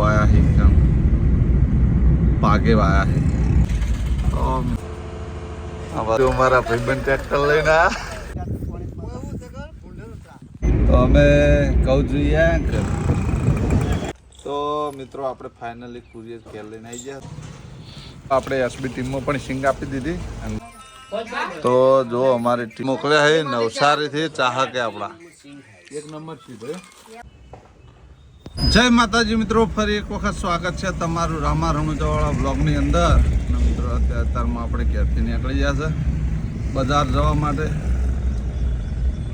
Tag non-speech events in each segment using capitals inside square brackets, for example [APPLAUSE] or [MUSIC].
આયા है एकदम પાગે आया है। તો લઈને તો અમે કહું જોઈએ તો મિત્રો આપણે ફાઇનલી કુરિયર કેર લઈને આવી ગયા આપણે એસબી ટીમમાં પણ સિંગ આપી દીધી તો જો અમારી ટીમ મોકલ્યા છે નવસારીથી ચાહકે આપણા એક નંબર જય માતાજી મિત્રો, ફરી એક વખત સ્વાગત છે તમારું રામા રણુજાવાળા બ્લોગની અંદર. મિત્રો, અત્યારે અત્યારમાં આપણે ક્યાંથી નીકળી ગયા છે બજાર જવા માટે.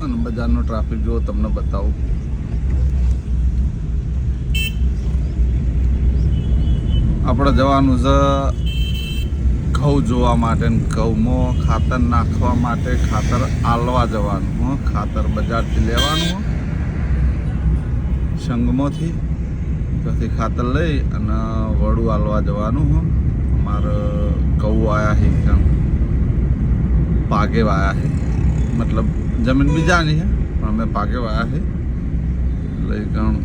અને બજારનો ટ્રાફિક જો તમને બતાવું. આપણે જવાનું છે ઘઉં જોવા માટે ઘઉંમાં, ખાતર નાખવા માટે, ખાતર આલવા જવાનું ખાતર બજારથી લેવાનું. સંઘમાંથી ત્યાંથી ખાતર લઈ અને વડું આલવા જવાનું હું. અમારે કૌ આવ્યા છે એકદમ પાકે વાયા છે મતલબ જમીન બીજાની છે પણ અમે પાકે વાયા છે એટલે એકદમ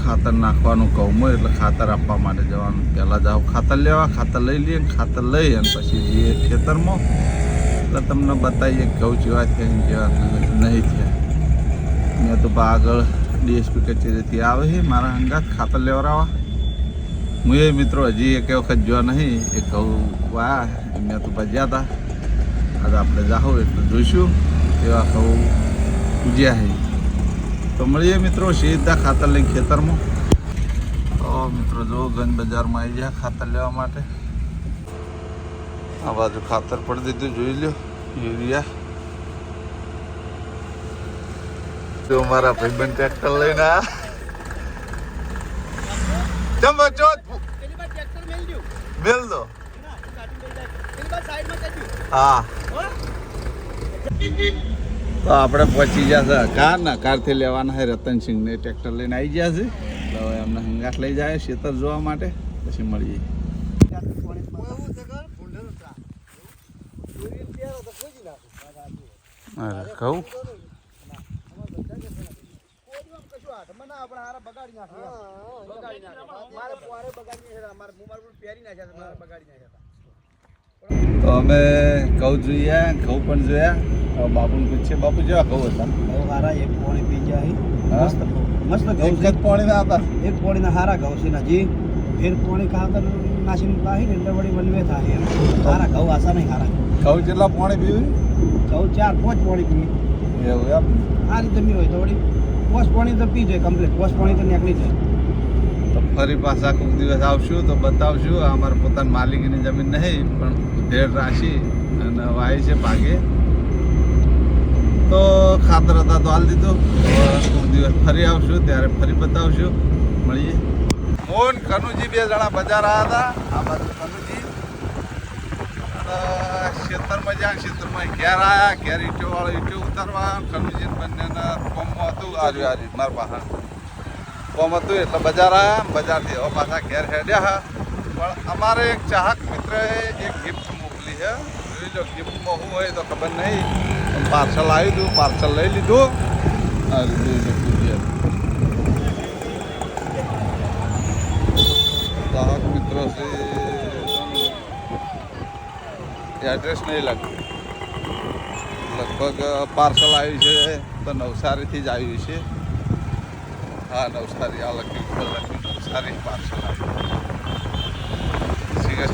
ખાતર નાખવાનું કહું એટલે ખાતર આપવા માટે જવાનું. પહેલાં જાઓ ખાતર લેવા, ખાતર લઈ લઈએ ખાતર લઈ અને પછી જઈએ ખેતરમાં. એટલે તમને બતાવીએ કઉ જેવા થયા જેવા નહીં થયા. મેં તો આગળ ડીએસપી કચેરીથી આવે છે. મારા અંગાત ખાતર લેવડાવવા. હું એ મિત્રો હજી એક વખત જોવા નહીં એ કહું વા મેં તો ભજ્યા હતા. આજે આપણે જાઓ એટલે જોઈશું એવા કહું પૂજ્યા છે. તો મળીએ મિત્રો સીધા ખાતર લઈને ખેતરમાં. તો મિત્રો જો ગંજ બજારમાં આવી ગયા ખાતર લેવા માટે. આ બાજુ ખાતર પડી દીધું, જોઈ લ્યો. યુરિયા. જો મારા ભાઈબંધ ટ્રેક્ટર લઈને દો. હા. તો આપણે પહોંચી ગયા કાર ના કારથી લેવાના છે રતનસિંહ ને ટ્રેક્ટર લઈને આવી ગયા છે. તો હવે એમને હંગાટ લઈ જાય ખેતર જોવા માટે. પછી મળીએ. અરે, કહું? તો અમે ઘઉં જોઈએ ઘઉં પણ જોયા હવે બાપુને પૂછીએ. બાપુ જેવા ઘઉં હતા? ઘઉં હારા એક પોણી પી જાય. હા? મસ્ત મસ્ત ઘઉં એક છે. જ ના હતા? એક પોણીના હારા ઘઉં છે ને ફેર પોણી ખાતર નાસીને પાહી ને એટલે વળી વનવે થાય હારા ઘઉં આશા નહીં હારા. ઘઉં જેટલા પોણી પીવું? ઘઉં ચાર પાંચ પોણી પીવી એવું એમ? આ રીતે મી હોય તો વળી. પોસ પોણી તો પી જાય કમ્પ્લીટ પોસ્ટ પોણી તો નીકળી જાય. તો ફરી પાછા કોઈક દિવસ આવશું તો બતાવશું. અમારે પોતાની માલિકીની જમીન નહીં, પણ ઉધેડ રાશી અને વાય છે ભાગે. તો ખાતર હતા તો હાલ દીધું. કોઈક દિવસ ફરી આવશું, ત્યારે ફરી બતાવશું. મળીએ. મોહન, કનુજી બે જણા બજાર આવ્યા હતા. આ બાજુ કનુજી. ખેતરમાં જ્યાં ખેતરમાં ઘેર આવ્યા ઘેર ઈટો વાળો ઈટો ઉતારવા કનુજી બંનેના કોમમાં હતું આર્યું આર્યું મારા પાસે કોમ હતું એટલે બજાર આવ્યા બજારથી હવે પાછા ઘેર હેડ્યા હા. પણ અમારે એક ચાહક મિત્રએ એક ગિફ્ટ મોકલી છે. જોઈ લો ગિફ્ટમાં શું હોય તો ખબર નહીં. પાર્સલ આવ્યું હતું પાર્સલ લઈ લીધું. ચાહક મિત્રો છે એડ્રેસ નહીં લખ્યું લગભગ પાર્સલ આવ્યું છે, તો નવસારીથી જ આવ્યું છે. હા, નવસારી, આ લખ્યું લખ્યું નવસારી પાર્સલ આવ્યું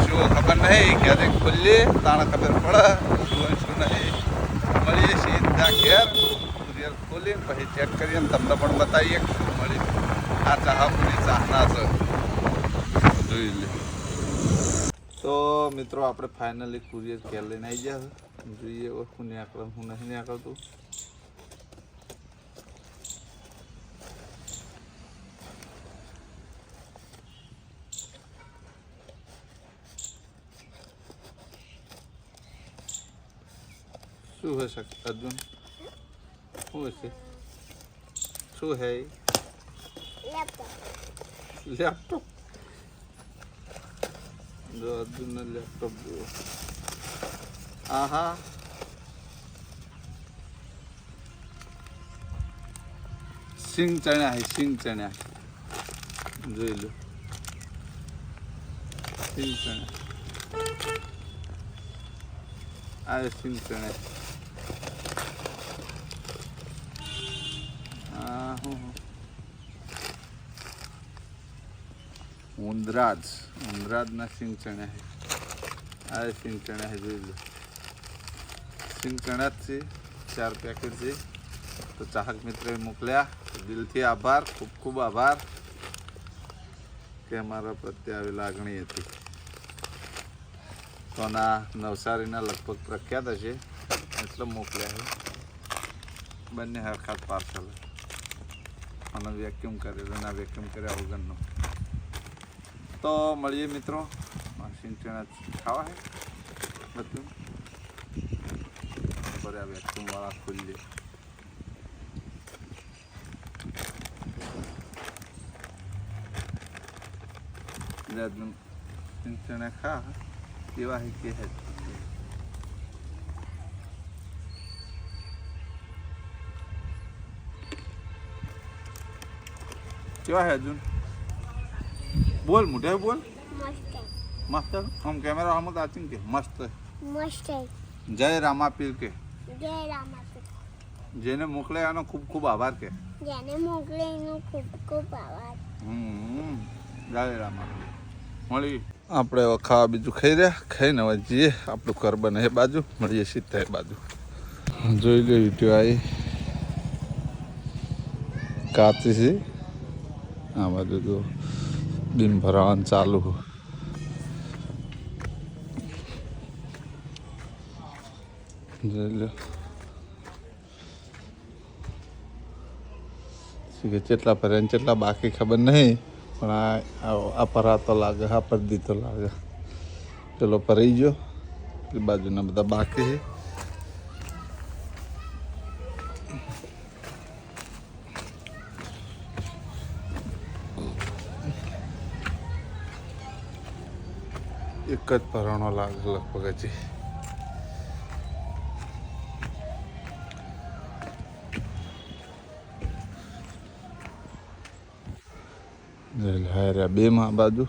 શું ખબર નહીં ક્યારે ખુલ્લી તાણે ખબર પડે શું શું નહીં. મળીએ સીધા ઘેર કુરિયર ખોલી પછી ચેક કરીએ ને તમને પણ બતાવીએ મળ્યું આ ચાહાપુરી ચાહના છે જોઈ લે. તો મિત્રો આપણે ફાઇનલી કુરિયર ઘેર લઈને આવી ગયા છે જોઈએ હવે શું નીકળે શું નહીં નીકળતું. શું હશે અર્જુન? શું હશે શું હે લેપટોપ જો લેપટોપ જુઓ આહા સિંગ ચણ્યા હે સિંગ ચણ્યા જોઈ લો સિંગ ચણા આ સિંગ ચણા આ હું ઉંદરાજ ઉંદરાજના સિંગ ચણા છે આ સિંગ ચણા છે જોઈ લો. સિંગ ચણા જ છે, ચાર પેકેટ છે. તો ચાહક મિત્રોએ મોકલ્યા. દિલથી આભાર, ખૂબ ખૂબ આભાર. કે અમારા પ્રત્યે આવી લાગણી હતી. તો ના નવસારીના લગભગ પ્રખ્યાત હશે. એટલે મોકલ્યા બંને હરખાત પાર્સલ. અને વેક્યુમ કરેલું ના વેક્યુમ કર્યા વગરનો. તો મળીએ મિત્રો. સિંગ ચણા ખાવા હે. બધું. બરાબર, આ વેક્યુમ ખુલ્લી. ખા. કેવા હે કે કેવા હે અર્જુન? બોલ મોઢે બોલ. મસ્ત. આમ કેમેરા આમ આચીન કે મસ્ત? મસ્ત. જય રામા પીર કે. જય રામાપીર. જેને મોકલે આનો ખૂબ ખૂબ આભાર કે. જેને મોકલે એનો ખૂબ ખૂબ આભાર. હમ જય રામા મળી. આપણે હવે ખાવા બીજું ખાઈ રહ્યા. ખાઈને હવે જઈએ. આપણું ઘર બને એ બાજુ. મળીએ સીધા એ બાજુ. જોઈ લો યુટ્યુબ આવી કાચી છે. આ બાજુ તો બિન ભરાવાનું ચાલુ કે કેટલા ભર્યા કેટલા બાકી ખબર નહીં, પણ આ આ- તો ભરાતો લાગે, આ પરદી તો લાગે. પેલો ભરાઈ ગયો, એ બાજુના બધા બાકી છે. એક જ ભરાણો લાગે લગભગ હજી. હાર્યા બે માં બાજુ.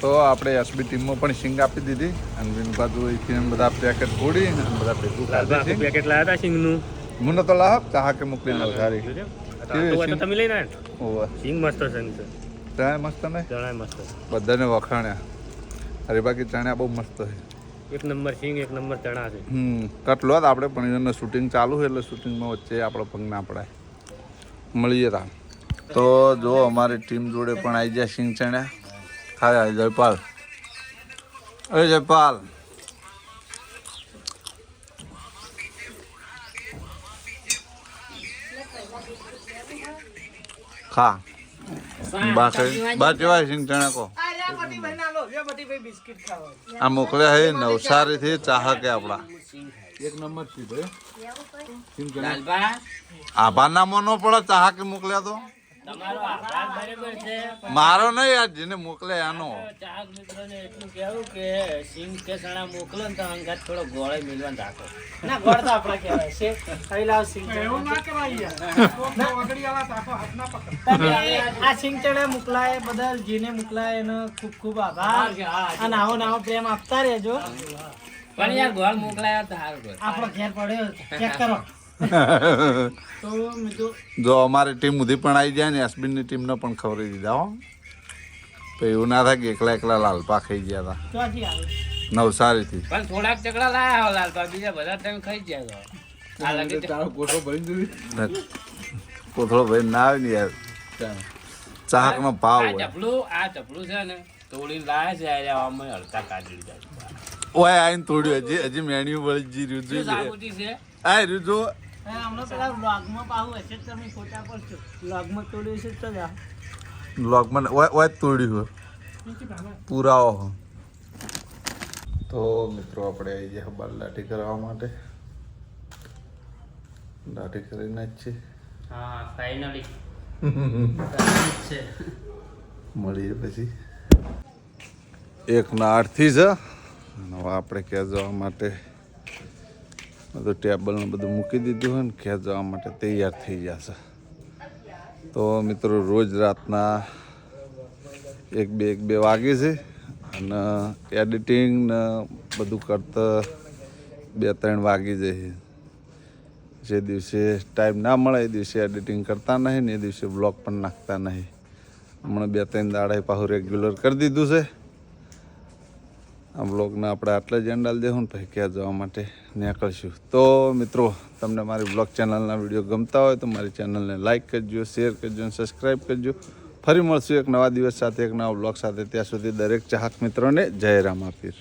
તો આપણે એસબી ટીમમાં પણ સિંગ આપી દીધી. અને બીન બાજુ અહીંથી બધા પેકેટ ફોડી અને બધા ભેગું ખાધી સિંગ પેકેટ લાવ્યા હતા સિંગનું. મને તો લાહ ચાહા કે મોકલી નવસારી સારી તમે લઈને સિંગ મસ્ત સિંગ છે. ચણા મસ્ત ને? ચણા મસ્ત. બધાને વખાણ્યા. અરે બાકી ચણા બહુ મસ્ત છે. એક નંબર સિંગ એક નંબર ચણા છે. હમ કટલો જ આપણે પણ એનું શૂટિંગ ચાલુ છે એટલે શૂટિંગમાં વચ્ચે આપણો પગ ના પડાય. મળીએ તા તો જો અમારી ટીમ જોડે પણ આવી જાય સિંગ ચણા હા જયપાલ. અરે જયપાલ. ખા. બાકી બા કેવાય સિંગ ચણા કો આ મોકલ્યા હે નવસારી થી ચાહકે આપણા. એક નંબરથી ભાઈ આભાર નામો નો પડે ચાહકે મોકલ્યા તો. તમારો આભાર બરાબર છે મારો નહીં આ જેને મોકલ્યા એનો ચાહક મિત્રોને એટલું કહેવું કે સિંગ કે ચણા મોકલો ને તો અંગાત થોડો ગોળે મિલવાનું રાખો ના ગોળ તો આપણા કહેવાય છે. કઈ લાવ સિંગ એવું ના તમે આ સિંગ ચડે મોકલાય બદલ જેને મોકલાય એનો ખૂબ ખૂબ આભાર. અને આવો નાવો પ્રેમ આપતા રહેજો. પણ યાર ગોળ મોકલાયા તો સારું આપણો ઘેર પડ્યો ચેક કરો. [LAUGHS] જો અમારી ટીમ સુધી પણ આવી જાય ને એસબી ની ટીમને પણ ખવડાવી દીધા હો. તો એવું ના થાય કે એકલા એકલા લાલપા ખાઈ ગયા હતા. નવસારીથી. પણ થોડાક ચકડા લાયા હો લાલપા બીજા બધા તમે ખાઈ ગયા કોથળો ભાઈ ના આવે ને યાર. ચાહકનો ભાવ ચપલું આ ચપલું છે ને તોડીને લાયા છે આમાં હડકા કાઢી લીધા ઓય આઈને તોડ્યું હજી હજી મેન્યુ વળી જી રહ્યું જોઈ લે આ રહ્યું જો જ તોડ્યું તો બ્લોગમાં ઓય ઓય તોડ્યું પુરાવો તો મિત્રો આપણે આવી ગયા બાર લાઠી કરવા માટે. લાઠી કરીને જ છે. હા ફાઇનલી મળીએ પછી. એક ના આઠથી હવે આપણે ક્યાં જવા માટે? બધું ટેબલને બધું મૂકી દીધું હોય ને ક્યાં જવા માટે તૈયાર થઈ જશે તો મિત્રો, રોજ રાતના એક બે એક બે વાગે છે અને એડિટિંગ ને બધું કરતા બે, ત્રણ વાગી જાય જે દિવસે ટાઈમ ના મળે એ દિવસે એડિટિંગ કરતા નહીં ને એ દિવસે બ્લોગ પણ નાખતા નહીં. હમણાં બે, ત્રણ દાડા પાછું રેગ્યુલર કરી દીધું છે. આ બ્લોગને આપણે આટલા જ એન્ડાલ દેવું ને પછી ક્યાં જવા માટે નીકળશું. તો મિત્રો, તમને મારી બ્લોગ ચેનલના વીડિયો ગમતા હોય તો મારી ચેનલને લાઇક કરજો શેર કરજો અને સબસ્ક્રાઈબ કરજો. ફરી મળશું એક નવા દિવસ સાથે, એક નવા બ્લોગ સાથે. ત્યાં સુધી દરેક ચાહક મિત્રોને જય રામ આપીર.